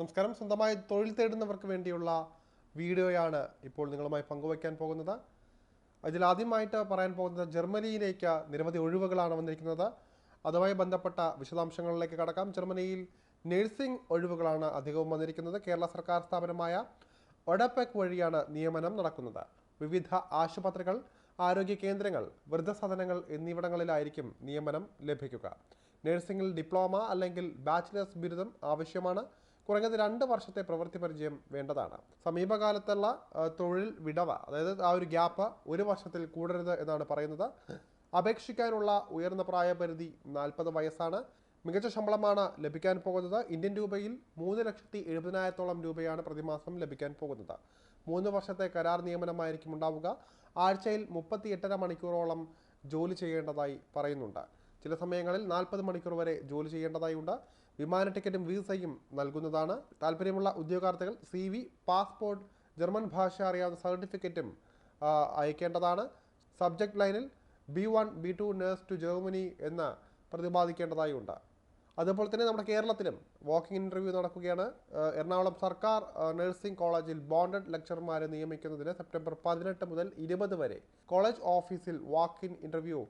നമസ്കാരം. സ്വന്തമായി തൊഴിൽ തേടുന്നവർക്ക് വേണ്ടിയുള്ള വീഡിയോയാണ് ഇപ്പോൾ നിങ്ങളുമായി പങ്കുവയ്ക്കാൻ പോകുന്നത്. അതിൽ ആദ്യമായിട്ട് പറയാൻ പോകുന്നത് ജർമ്മനിയിലേക്ക് നിരവധി ഒഴിവുകളാണ് വന്നിരിക്കുന്നത്. അതുമായി ബന്ധപ്പെട്ട വിശദാംശങ്ങളിലേക്ക് കടക്കാം. ജർമ്മനിയിൽ നഴ്സിംഗ് ഒഴിവുകളാണ് അധികവും വന്നിരിക്കുന്നത്. കേരള സർക്കാർ സ്ഥാപനമായ ഒഡപെക് വഴിയാണ് നിയമനം നടക്കുന്നത്. വിവിധ ആശുപത്രികൾ ആരോഗ്യ കേന്ദ്രങ്ങൾ വൃദ്ധസദനങ്ങൾ എന്നിവിടങ്ങളിലായിരിക്കും നിയമനം ലഭിക്കുക. നഴ്സിംഗിൽ ഡിപ്ലോമ അല്ലെങ്കിൽ ബാച്ചിലേഴ്സ് ബിരുദം ആവശ്യമാണ്. കുറഞ്ഞത് രണ്ട് വർഷത്തെ പ്രവൃത്തി പരിചയം വേണ്ടതാണ്. സമീപകാലത്തുള്ള തൊഴിൽ വിടവ അതായത് ആ ഒരു ഗ്യാപ്പ് ഒരു വർഷത്തിൽ കൂടരുത് എന്നാണ് പറയുന്നത്. അപേക്ഷിക്കാനുള്ള ഉയർന്ന പ്രായപരിധി നാൽപ്പത് വയസ്സാണ്. മികച്ച ശമ്പളമാണ് ലഭിക്കാൻ പോകുന്നത്. ഇന്ത്യൻ രൂപയിൽ മൂന്ന് ലക്ഷത്തി എഴുപതിനായിരത്തോളം രൂപയാണ് പ്രതിമാസം ലഭിക്കാൻ പോകുന്നത്. മൂന്ന് വർഷത്തെ കരാർ നിയമനമായിരിക്കും ഉണ്ടാവുക. ആഴ്ചയിൽ മുപ്പത്തി എട്ടര മണിക്കൂറോളം ജോലി ചെയ്യേണ്ടതായി പറയുന്നുണ്ട്. ചില സമയങ്ങളിൽ നാൽപ്പത് മണിക്കൂർ വരെ ജോലി ചെയ്യേണ്ടതായി ഉണ്ട്. വിമാന ടിക്കറ്റും വീസയും നൽകുന്നതാണ്. താല്പര്യമുള്ള ഉദ്യോഗാർത്ഥികൾ സി വി പാസ്പോർട്ട് ജർമ്മൻ ഭാഷ അറിയാവുന്ന സർട്ടിഫിക്കറ്റും അയക്കേണ്ടതാണ്. സബ്ജക്ട് ലൈനിൽ B one B two nurse to Germany എന്ന് പ്രതിപാദിക്കേണ്ടതായി ഉണ്ട് അതുപോലെ തന്നെ നമ്മുടെ കേരളത്തിലും വാക്കിംഗ് ഇന്റർവ്യൂ നടക്കുകയാണ്. എറണാകുളം സർക്കാർ നഴ്സിംഗ് കോളേജിൽ ബോണ്ടഡ് ലെക്ചർമാരെ നിയമിക്കുന്നതിന് സെപ്റ്റംബർ പതിനെട്ട് മുതൽ ഇരുപത് വരെ കോളേജ് ഓഫീസിൽ വാക്കിൻ ഇന്റർവ്യൂ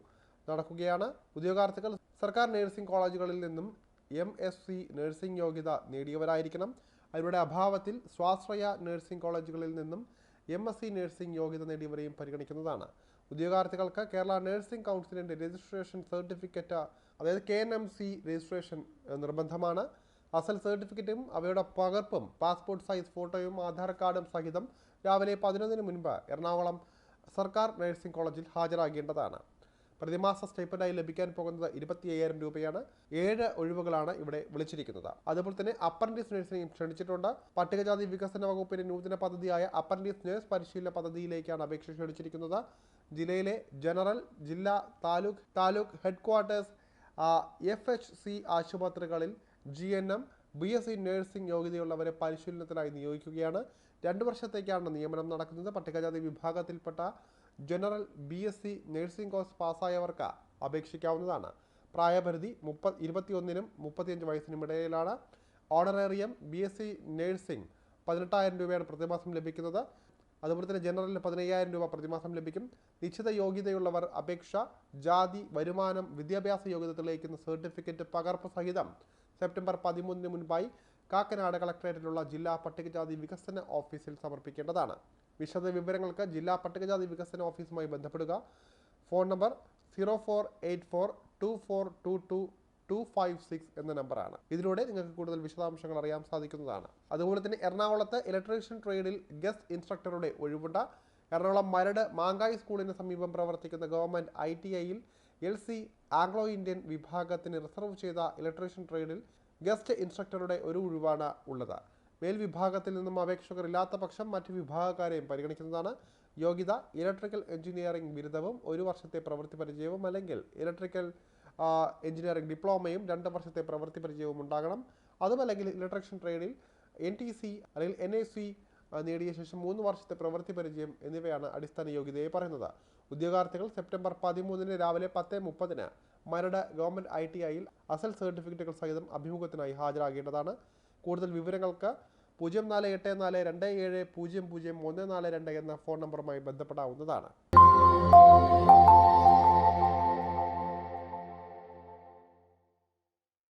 നടക്കുകയാണ്. ഉദ്യോഗാർത്ഥികൾ സർക്കാർ നഴ്സിംഗ് കോളേജുകളിൽ നിന്നും എം എസ് സി നഴ്സിംഗ് യോഗ്യത നേടിയവരായിരിക്കണം. അവരുടെ അഭാവത്തിൽ സ്വാശ്രയ നഴ്സിംഗ് കോളേജുകളിൽ നിന്നും എം എസ് സി നഴ്സിംഗ് യോഗ്യത നേടിയവരെയും പരിഗണിക്കുന്നതാണ്. ഉദ്യോഗാർത്ഥികൾക്ക് കേരള നഴ്സിംഗ് കൗൺസിലിന്റെ രജിസ്ട്രേഷൻ സർട്ടിഫിക്കറ്റ് അതായത് K N M C registration നിർബന്ധമാണ്. അസൽ സർട്ടിഫിക്കറ്റും അവയുടെ പകർപ്പും പാസ്പോർട്ട് സൈസ് ഫോട്ടോയും ആധാർ കാർഡും സഹിതം രാവിലെ പതിനൊന്നിന് മുൻപ് എറണാകുളം സർക്കാർ നഴ്സിംഗ് കോളേജിൽ ഹാജരാകേണ്ടതാണ്. പ്രതിമാസ സ്റ്റൈപ്പൻഡായി ലഭിക്കാൻ പോകുന്നത് ഇരുപത്തി അയ്യായിരം രൂപയാണ്. ഏഴ് ഒഴിവുകളാണ് ഇവിടെ വിളിച്ചിരിക്കുന്നത്. അതുപോലെ തന്നെ അപ്രന്റീസ് നഴ്സിനെയും ക്ഷണിച്ചിട്ടുണ്ട്. പട്ടികജാതി വികസന വകുപ്പിന്റെ നൂതന പദ്ധതിയായ അപ്രന്റീസ് നഴ്സ് പരിശീലന പദ്ധതിയിലേക്കാണ് അപേക്ഷ ക്ഷണിച്ചിരിക്കുന്നത്. ജില്ലയിലെ ജനറൽ ജില്ലാ taluk taluk headquarters F H C ആശുപത്രികളിൽ G N M B S C nursing യോഗ്യതയുള്ളവരെ പരിശീലനത്തിനായി നിയോഗിക്കുകയാണ്. രണ്ട് വർഷത്തേക്കാണ് നിയമനം നടക്കുന്നത്. പട്ടികജാതി വിഭാഗത്തിൽപ്പെട്ട general B S C nursing course പാസ്സായവർക്ക് അപേക്ഷിക്കാവുന്നതാണ്. പ്രായപരിധി മുപ്പത് ഇരുപത്തിയൊന്നിനും മുപ്പത്തിയഞ്ച് വയസ്സിനും ഇടയിലാണ്. Honorarium B S C nursing പതിനെട്ടായിരം രൂപയാണ് പ്രതിമാസം ലഭിക്കുന്നത്. അതുപോലെ തന്നെ ജനറലിന് പതിനയ്യായിരം രൂപ പ്രതിമാസം ലഭിക്കും. നിശ്ചിത യോഗ്യതയുള്ളവർ അപേക്ഷ ജാതി വരുമാനം വിദ്യാഭ്യാസ യോഗ്യത തെളിയിക്കുന്ന സർട്ടിഫിക്കറ്റ് പകർപ്പ് സഹിതം സെപ്റ്റംബർ പതിമൂന്നിന് മുൻപായി കാക്കനാട് കളക്ടറേറ്റിലുള്ള ജില്ലാ പട്ടികജാതി വികസന ഓഫീസിൽ സമർപ്പിക്കേണ്ടതാണ്. വിശദ വിവരങ്ങൾക്ക് ജില്ലാ പട്ടികജാതി വികസന ഓഫീസുമായി ബന്ധപ്പെടുക. Phone number zero four eight four two four two two two five six എന്ന നമ്പറാണ്. ഇതിലൂടെ നിങ്ങൾക്ക് കൂടുതൽ വിശദാംശങ്ങൾ അറിയാൻ സാധിക്കുന്നതാണ്. അതുപോലെ തന്നെ എറണാകുളത്ത് ഇലക്ട്രീഷ്യൻ ട്രേഡിൽ ഗസ്റ്റ് ഇൻസ്ട്രക്ടറുടെ ഒഴിവുണ്ട്. എറണാകുളം മരട് മാങ്കായി സ്കൂളിന് സമീപം പ്രവർത്തിക്കുന്ന ഗവൺമെന്റ് ഐ ടി ഐയിൽ എൽ സി ആംഗ്ലോ ഇന്ത്യൻ വിഭാഗത്തിന് റിസർവ് ചെയ്ത ഇലക്ട്രീഷ്യൻ ട്രേഡിൽ ഗസ്റ്റ് ഇൻസ്ട്രക്ടറുടെ ഒരു ഒഴിവാണ് ഉള്ളത്. മേൽവിഭാഗത്തിൽ നിന്നും അപേക്ഷകർ ഇല്ലാത്ത പക്ഷം മറ്റ് വിഭാഗക്കാരെയും പരിഗണിക്കുന്നതാണ്. യോഗ്യത ഇലക്ട്രിക്കൽ എഞ്ചിനീയറിംഗ് ബിരുദവും ഒരു വർഷത്തെ പ്രവൃത്തി പരിചയവും അല്ലെങ്കിൽ ഇലക്ട്രിക്കൽ എഞ്ചിനീയറിംഗ് ഡിപ്ലോമയും രണ്ട് വർഷത്തെ പ്രവൃത്തി പരിചയവും ഉണ്ടാകണം. അതുമല്ലെങ്കിൽ ഇലക്ട്രീഷ്യൻ ട്രേഡിൽ എൻ ടി സി അല്ലെങ്കിൽ എൻ എ സി നേടിയ ശേഷം മൂന്ന് വർഷത്തെ പ്രവൃത്തി പരിചയം എന്നിവയാണ് അടിസ്ഥാന യോഗ്യതയെ പറയുന്നത്. ഉദ്യോഗാർത്ഥികൾ സെപ്റ്റംബർ പതിമൂന്നിന് രാവിലെ പത്ത് മുപ്പതിന് മരട് ഗവൺമെന്റ് ഐ ടി ഐയിൽ അസൽ സർട്ടിഫിക്കറ്റുകൾ സഹിതം അഭിമുഖത്തിനായി ഹാജരാകേണ്ടതാണ്. കൂടുതൽ വിവരങ്ങൾക്ക് പൂജ്യം നാല് എട്ട് നാല് രണ്ട് ഏഴ് പൂജ്യം പൂജ്യം ഒന്ന് നാല് രണ്ട് എന്ന ഫോൺ നമ്പറുമായി ബന്ധപ്പെടാവുന്നതാണ്.